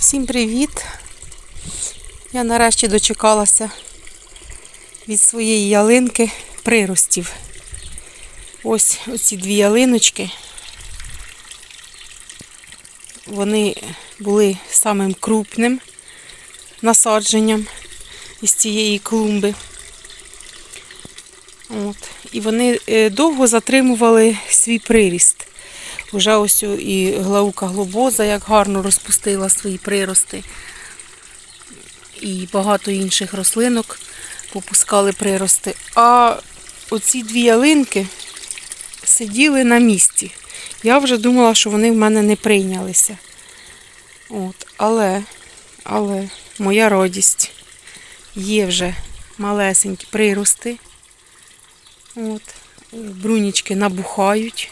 Всім привіт! Я нарешті дочекалася від своєї ялинки приростів. Ось оці дві ялиночки. Вони були самим крупним насадженням із цієї клумби. От. І вони е, довго затримували свій приріст. Уже ось і глаука глобоза як гарно розпустила свої прирости. І багато інших рослинок попускали прирости. А оці дві ялинки сиділи на місці. Я вже думала, що вони в мене не прийнялися. От. Але, але моя радість є вже малесенькі прирости. От. Брунічки набухають.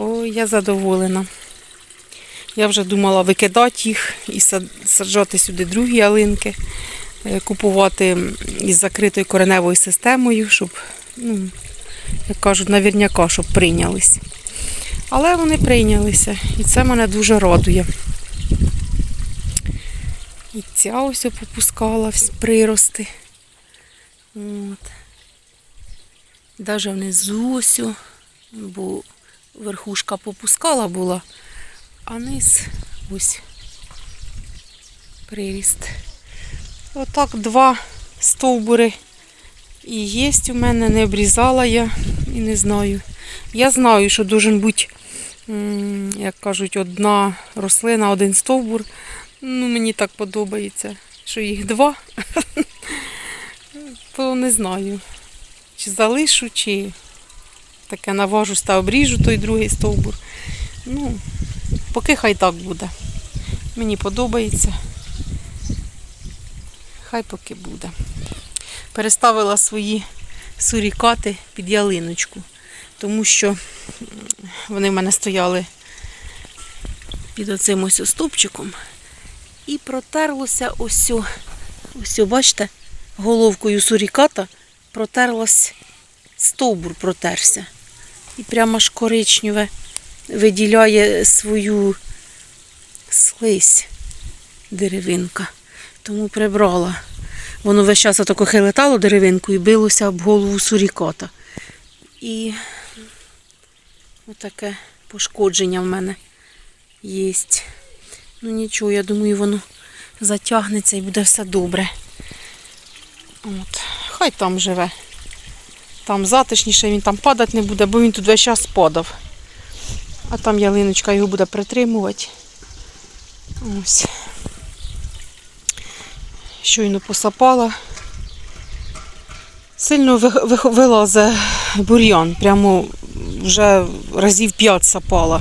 Ой, я задоволена. Я вже думала викидати їх і саджати сюди другі ялинки, е, купувати із закритою кореневою системою, щоб, ну, як кажуть, навірняка, щоб прийнялись. Але вони прийнялися, і це мене дуже радує. І ця ось попускала прирости. От. Даже внизу ось, бо верхушка попускала була, а низ ось приріст. Отак два стовбури і є у мене, не обрізала я і не знаю. Я знаю, що должен бути, як кажуть, одна рослина, один стовбур. Ну, мені так подобається, що їх два. То не знаю, чи залишу, чи таке наважусь та обріжу той другий стовбур. Ну, поки хай так буде. Мені подобається. Хай поки буде. Переставила свої сурікати під ялиночку, тому що вони в мене стояли під оцим ось стовпчиком. І протерлося ось, ось, бачите, головкою суріката протерлось стовбур протерся. І прямо ж коричневе виділяє свою слизь деревинка. Тому прибрала. Воно весь час отако хилетало деревинку і билося об голову сурікота. І отаке пошкодження в мене є. Ну нічого, я думаю, воно затягнеться і буде все добре. От. Хай там живе. Там затишніше, він там падати не буде, бо він тут весь час падав. А там ялиночка його буде притримувати. Ось. Щойно посапала. Сильно ви- ви- вилазить бур'ян. Прямо вже разів п'ять сапала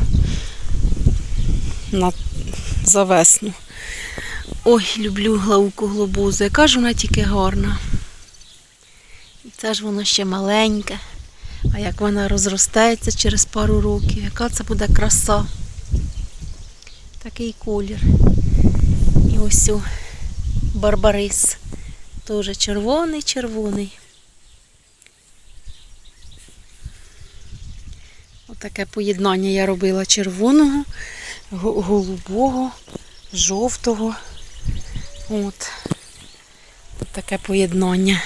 на, за весну. Ой, люблю глауку глобозу. Яка ж вона тільки гарна. Це ж воно ще маленьке. А як вона розростеться через пару років, яка це буде краса. Такий колір. І ось о, барбарис. Теж червоний, червоний. Отаке поєднання я робила червоного, голубого, жовтого. От таке поєднання.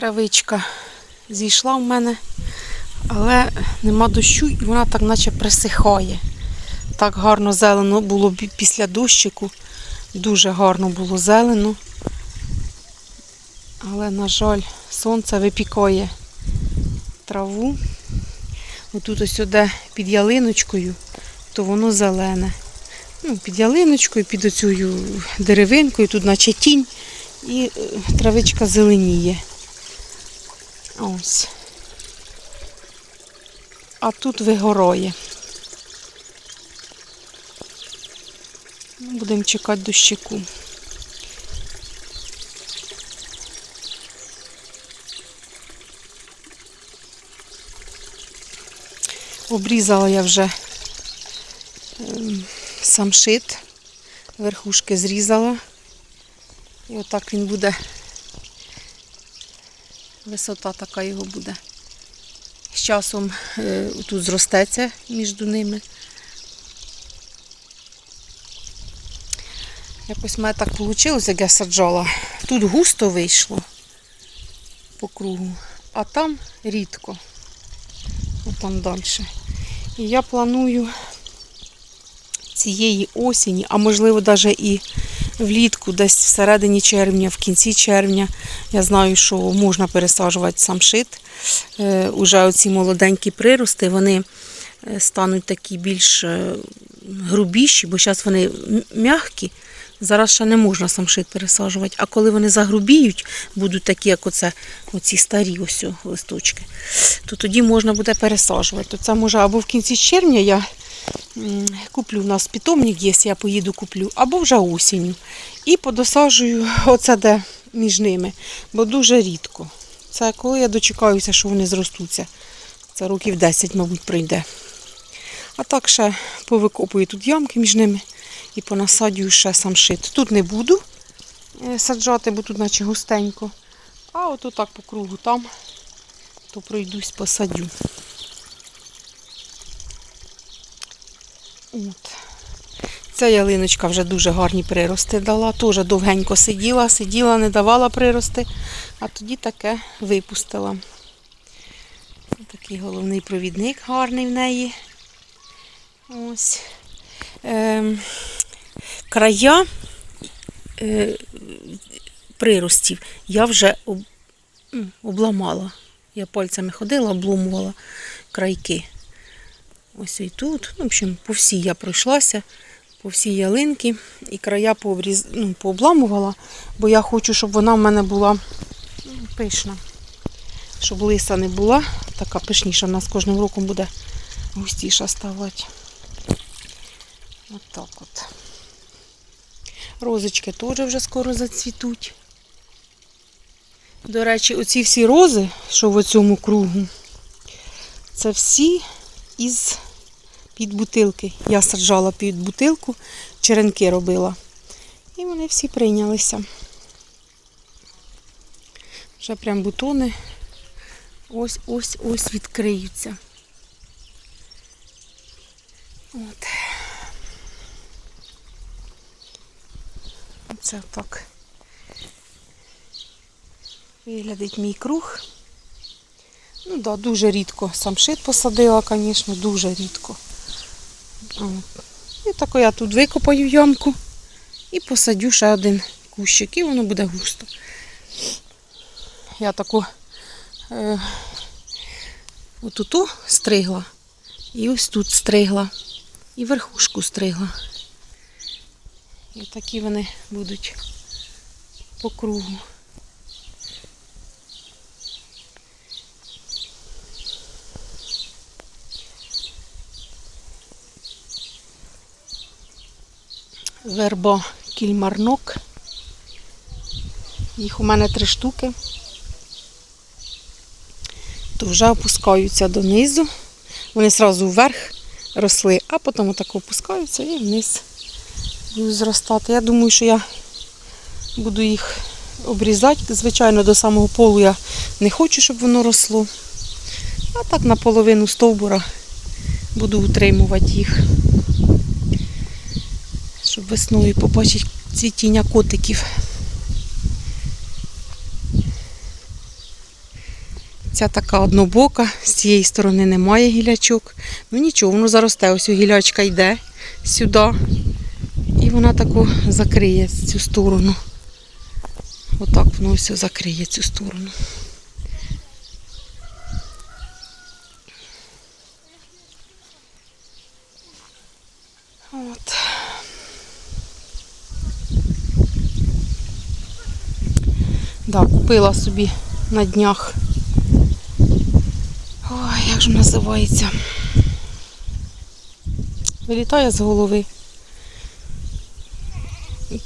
Травичка зійшла в мене, але нема дощу і вона так наче присихає. Так гарно зелено було після дощику. Дуже гарно було зелено. Але, на жаль, сонце випікає траву. Отут ось сюди під ялиночкою, то воно зелене. Ну, під ялиночкою, під оцю деревинкою, тут наче тінь, і е, травичка зеленіє. Ось. А тут вигорає. Будемо чекати дощику. Обрізала я вже ем, самшит, верхушки зрізала. І отак він буде Висота така його буде. З часом е, тут зростеться між ними. Якось в мене так вийшло, як я саджала. Тут густо вийшло по кругу, а там рідко. Отам далі. І я планую цієї осені, а можливо навіть і влітку, десь всередині червня, в кінці червня. Я знаю, що можна пересаджувати самшит. Е, Уже оці молоденькі прирости, вони е, стануть такі більш е, грубіші, бо зараз вони м'які. Зараз ще не можна самшит пересаджувати. А коли вони загрубіють, будуть такі, як оце, оці старі ось листочки, то тоді можна буде пересаджувати. То це може або в кінці червня я куплю, у нас питомник є, я поїду куплю, або вже осінню. І подосаджую оце де між ними, бо дуже рідко. Це коли я дочекаюся, що вони зростуться. Це років 10, мабуть, прийде. А так ще повикопую тут ямки між ними і понасадюю ще самшит. Тут не буду е, саджати, бо тут наче густенько. А от отак по кругу там, то пройдусь, посадю. От. Ця ялиночка вже дуже гарні прирости дала. Теж довгенько сиділа, сиділа, не давала прирости, а тоді таке випустила. Такий головний провідник гарний в неї. Ось. Ем, края е, приростів я вже об, обламала. Я пальцями ходила, обломувала крайки. Ось і тут. Ну, в общем, по всій я пройшлася, по всій ялинки і края пообріз... ну, пообламувала, бо я хочу, щоб вона в мене була ну, пишна. Щоб лиса не була, така пишніша, вона з кожним роком буде густіша ставати. От от. Розочки теж вже скоро зацвітуть. До речі, оці всі рози, що в цьому кругу, це всі із під бутилки. Я саджала під бутилку, черенки робила. І вони всі прийнялися. Вже прям бутони ось ось ось відкриються. От. Це так. Виглядить мій круг. Ну так, да, дуже рідко. Самшит посадила, звісно, дуже рідко. І так я тут викопаю ямку і посадю ще один кущик, і воно буде густо. Я таку е, отуту стригла, і ось тут стригла, і верхушку стригла. І такі вони будуть по кругу. Вербо кільмарнок. Їх у мене три штуки. То вже опускаються донизу. Вони одразу вверх росли, а потім отак опускаються і вниз будуть зростати. Я думаю, що я буду їх обрізати. Звичайно, до самого полу я не хочу, щоб воно росло. А так наполовину стовбура буду утримувати їх. Весною побачити цвітіння котиків. Ця така однобока, з цієї сторони немає гілячок. Ну нічого, воно заросте. Ось гілячка йде сюди. І вона таку закриє цю сторону. Отак воно все закриє цю сторону. От. Да, купила собі на днях. Ой, як же називається? Вилітає з голови.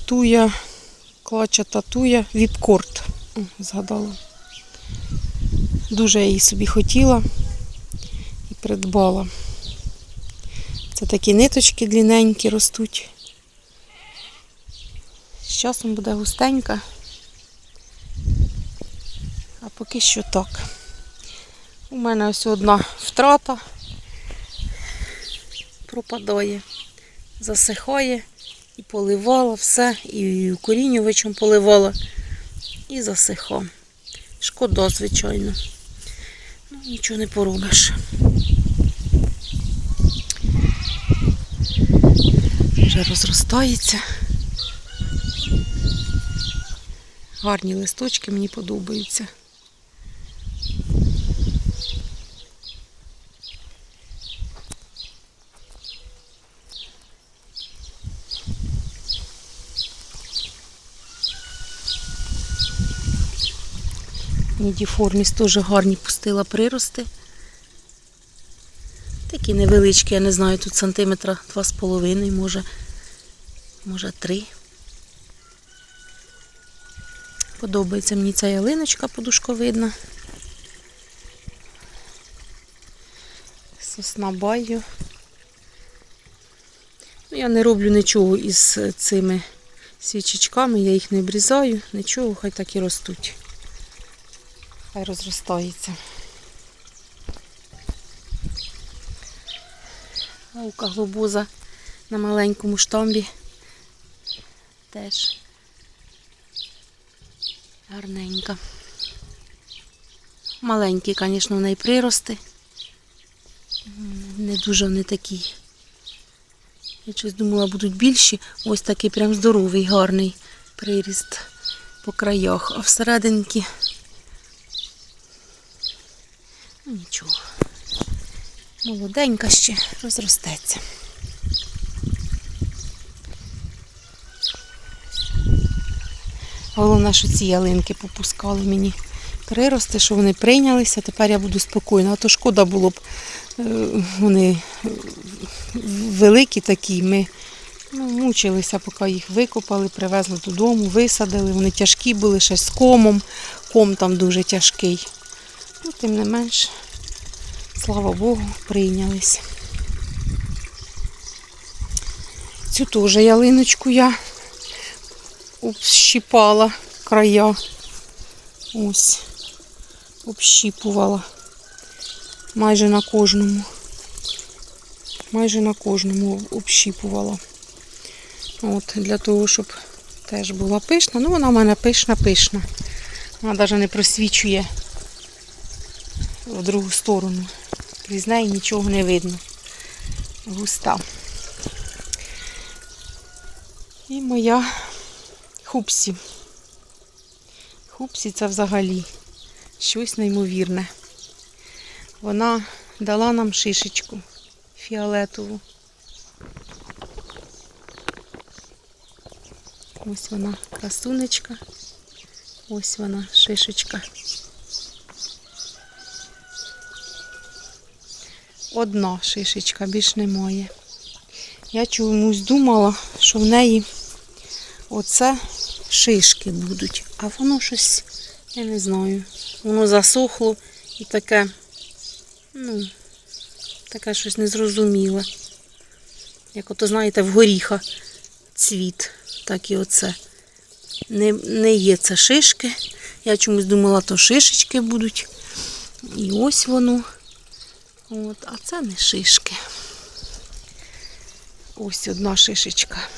Туя, клачата туя, віпкорт. Згадала. Дуже я її собі хотіла і придбала. Це такі ниточки длинненькі ростуть. З часом буде густенька. А поки що так. У мене ось одна втрата пропадає, засихає і поливала все, і укорінювачем поливала, і засиха. Шкода, звичайно. Ну, нічого не поробиш. Вже розростається. Гарні листочки мені подобаються. Нідіформіс теж гарні пустила прирости. Такі невеличкі, я не знаю, тут сантиметра два з половиною, може, може три. Подобається мені ця ялиночка подушковидна. Сосна баю. Ну, я не роблю нічого із цими свічечками, я їх не обрізаю, нічого, хай так і ростуть. Хай розростається. Лаука глобоза на маленькому штамбі. Теж гарненька. Маленькі, звісно, в неї прирости. Не дуже вони такі. Я щось думала, будуть більші. Ось такий прям здоровий, гарний приріст по краях. А всерединки Ну, нічого. Молоденька ще розростеться. Головне, що ці ялинки попускали мені прирости, що вони прийнялися. Тепер я буду спокійна. А то шкода було б. е, Вони великі такі. Ми ну, мучилися, поки їх викопали, привезли додому, висадили. Вони тяжкі були ще з комом. Ком там дуже тяжкий. Ну, тим не менш, слава Богу, прийнялись. Цю теж ялиночку я общипала края. Ось. Общіпувала. Майже на кожному. Майже на кожному общіпувала. От, для того, щоб теж була пишна. Ну, вона в мене пишна-пишна. Вона навіть не просвічує в другу сторону. Крізь неї нічого не видно. Густа. І моя хупсі. Хупсі це взагалі щось неймовірне. Вона дала нам шишечку фіолетову. Ось вона красунечка. Ось вона шишечка. Одна шишечка, більш немає. Я чомусь думала, що в неї оце шишки будуть. А воно щось, я не знаю, воно засохло і таке, ну, таке щось незрозуміле. Як ото, знаєте, в горіха цвіт, так і оце. Не, не є це шишки. Я чомусь думала, то шишечки будуть. І ось воно. От, а це не шишки. Ось одна шишечка.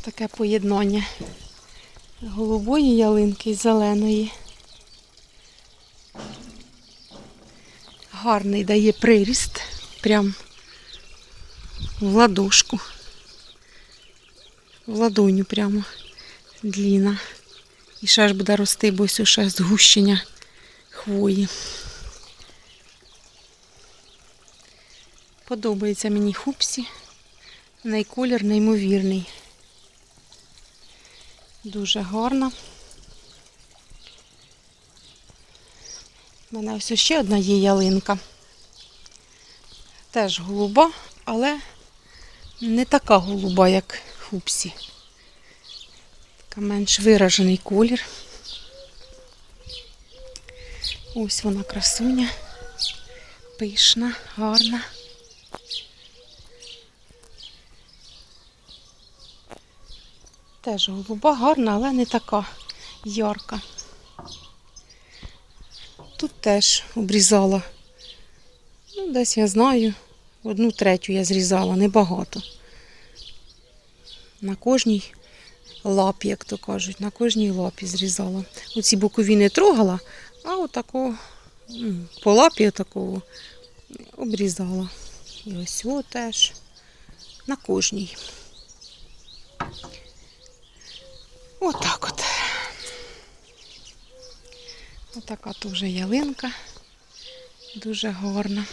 Таке поєднання голубої ялинки і зеленої. Гарний дає приріст. Прям в ладошку. В ладоню прямо дліна. І ще ж буде рости, бо ось ще згущення хвої. Подобається мені хупсі. В неї колір неймовірний. Дуже гарна. У мене ось ще одна є ялинка. Теж голуба, але не така голуба, як хупсі. Така менш виражений колір. Ось вона красуня, пишна, гарна. Теж голуба гарна, але не така ярка. Тут теж обрізала. Ну, десь я знаю, одну третю я зрізала, небагато. На кожній лапі, як то кажуть, на кожній лапі зрізала. Оці бокові не трогала, а отако по лапі отакого обрізала. І ось о теж на кожній. Отак от. Отака то вже ялинка. Дуже гарна.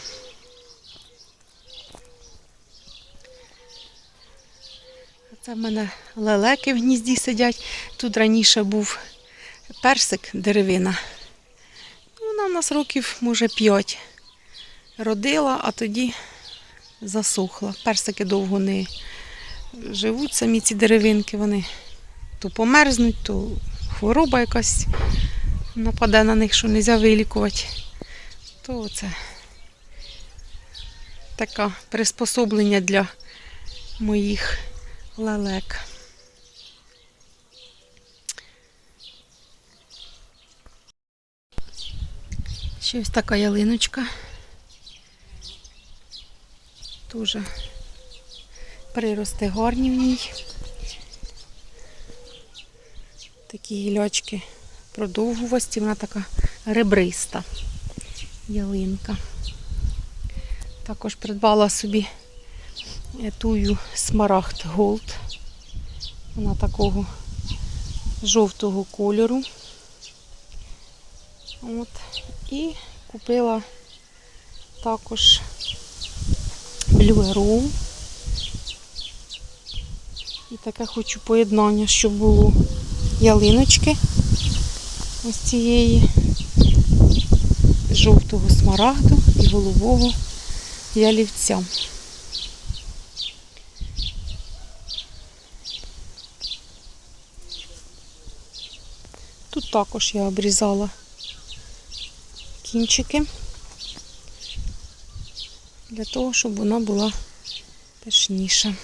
Це в мене лелеки в гнізді сидять. Тут раніше був персик деревина. Вона в нас років, може, 5 родила, а тоді засохла. Персики довго не живуть, самі ці деревинки, вони то померзнуть, то хвороба якась нападе на них, що не можна вилікувати. То це таке приспособлення для моїх лелек. Ще ось така ялиночка. Дуже прирости гарні в ній. Такі гілячки продовгувості, вона така ребриста ялинка. Також придбала собі тую смарагд Голд. Вона такого жовтого кольору. От. І купила також Blue Arrow. І таке хочу поєднання, щоб було ялиночки ось цієї жовтого смарагду і голубого ялівця. Також я обрізала кінчики для того, щоб вона була пишніша.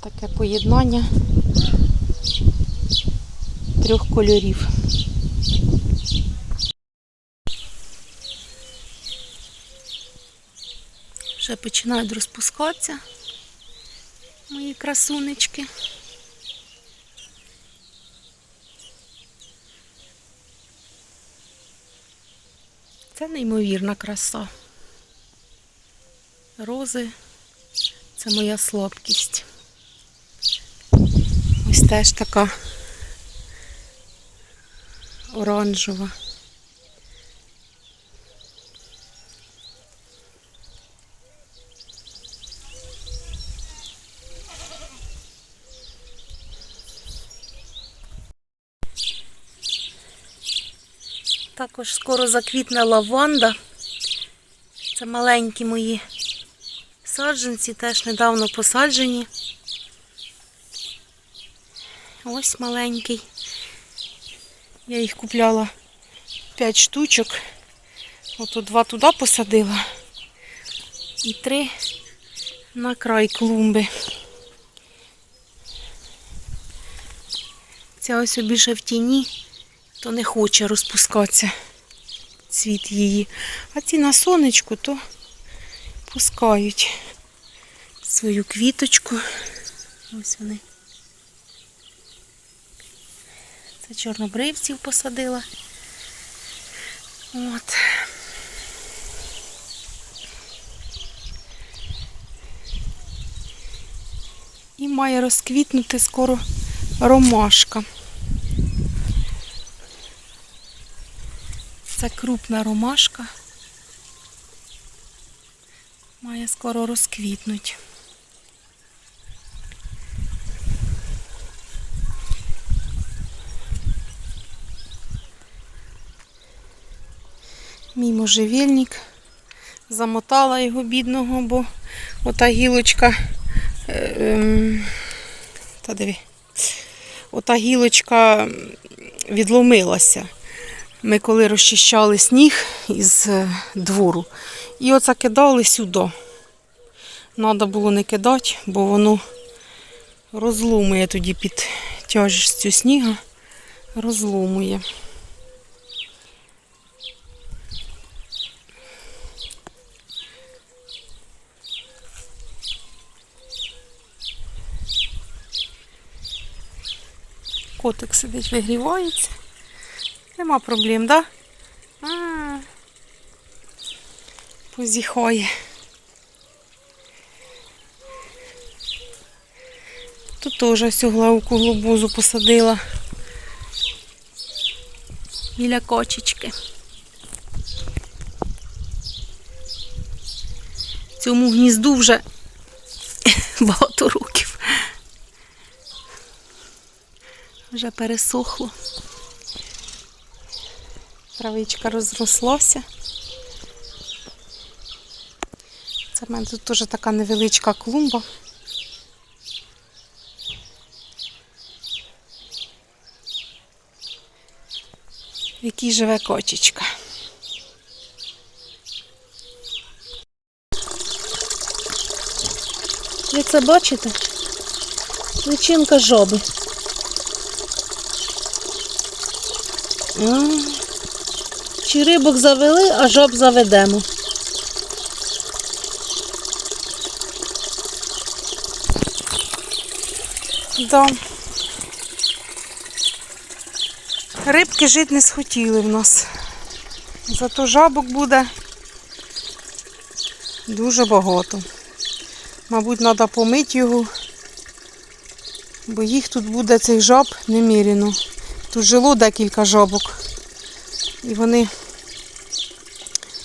Таке поєднання трьох кольорів. Вже починають розпускатися мої красунечки. Це неймовірна краса. Рози це моя слабкість. Ось теж така оранжева. Також скоро заквітне лаванда. Це маленькі мої саджанці, теж недавно посаджені. Ось маленький. Я їх купляла 5 штучок. Ото два туди посадила і три на край клумби. Ця ось більше в тіні, то не хоче розпускатися цвіт її. А ці на сонечку, то пускають свою квіточку. Ось вони. Це чорнобривців посадила. От. І має розквітнути скоро ромашка. Це крупна ромашка. Має скоро розквітнути. Мій можжевельник. Замотала його бідного, бо ота гілочка. е, ем, Та диви. Ота гілочка відломилася. Ми коли розчищали сніг із е, двору, і оце кидали сюди. Треба було не кидати, бо воно розломує тоді під тяжістю сніга. Розломує. Котик сидить, вигрівається. Нема проблем, так? Да? Позіхає. Тут теж всю главку глобузу посадила. Біля кочечки. Цьому гнізду вже багато років. Вже пересохло. Травичка розрослася. Це в мене тут теж така невеличка клумба. в якій живе кочечка. Ви це бачите? Личинка жоби. А, Чи рибок завели, а жоб заведемо. Да. Рибки жити не схотіли в нас. Зато жабок буде дуже багато. Мабуть, треба помити його, бо їх тут буде цих жаб неміряно. Тут жило декілька жабок. І вони,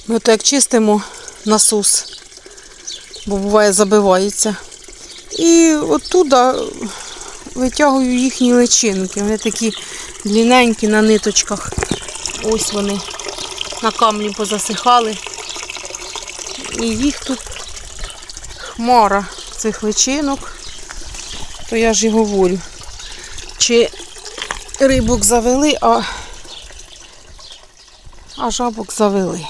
ми то як чистимо насос, бо буває забивається. І оттуда витягую їхні личинки. Вони такі длинненькі на ниточках. Ось вони на камні позасихали. І їх тут хмара цих личинок. То я ж і говорю, чи рибок завели, а, а жабок завели.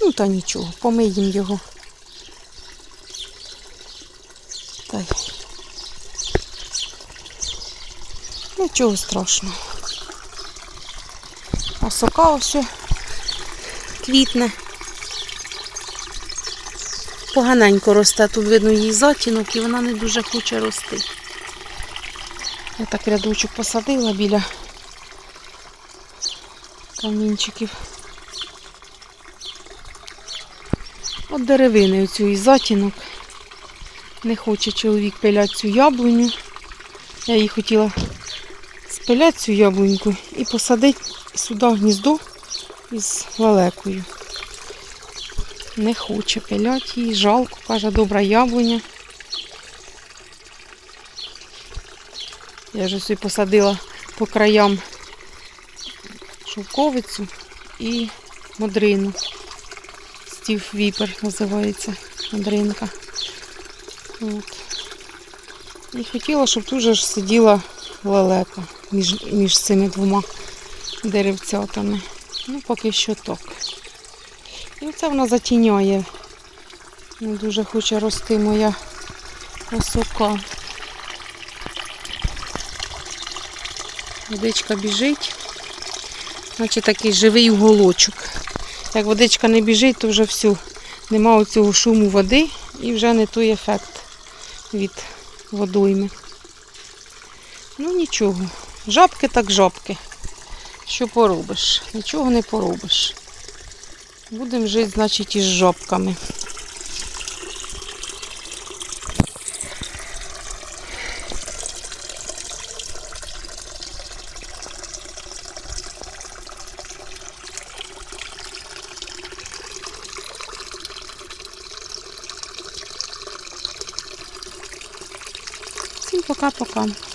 Ну та нічого, помиємо його. Та й Нічого страшного. А сока ось квітне. Поганенько росте, тут видно її затінок і вона не дуже хоче рости. Я так рядочок посадила біля камінчиків. От деревини оцю і затінок. Не хоче чоловік пиляти цю яблуню. Я її хотіла спиляти цю яблуньку і посадити сюди гніздо із лелекою. Не хоче пиляти її, жалко, каже, добра яблуня. Я вже собі посадила по краям шовковицю і модрину. Стів Віпер називається модринка. От. І хотіла, щоб тут же ж сиділа лелека між, між цими двома деревцятами. Ну, поки що так. І оце вона затіняє. Не дуже хоче рости моя осока. Водичка біжить, наче такий живий уголочок. Як водичка не біжить, то вже все. Нема оцього шуму води і вже не той ефект від водойми. Ну нічого. Жабки так жабки. Що поробиш? Нічого не поробиш. Будемо жити, значить, із жабками. Всім пока-пока.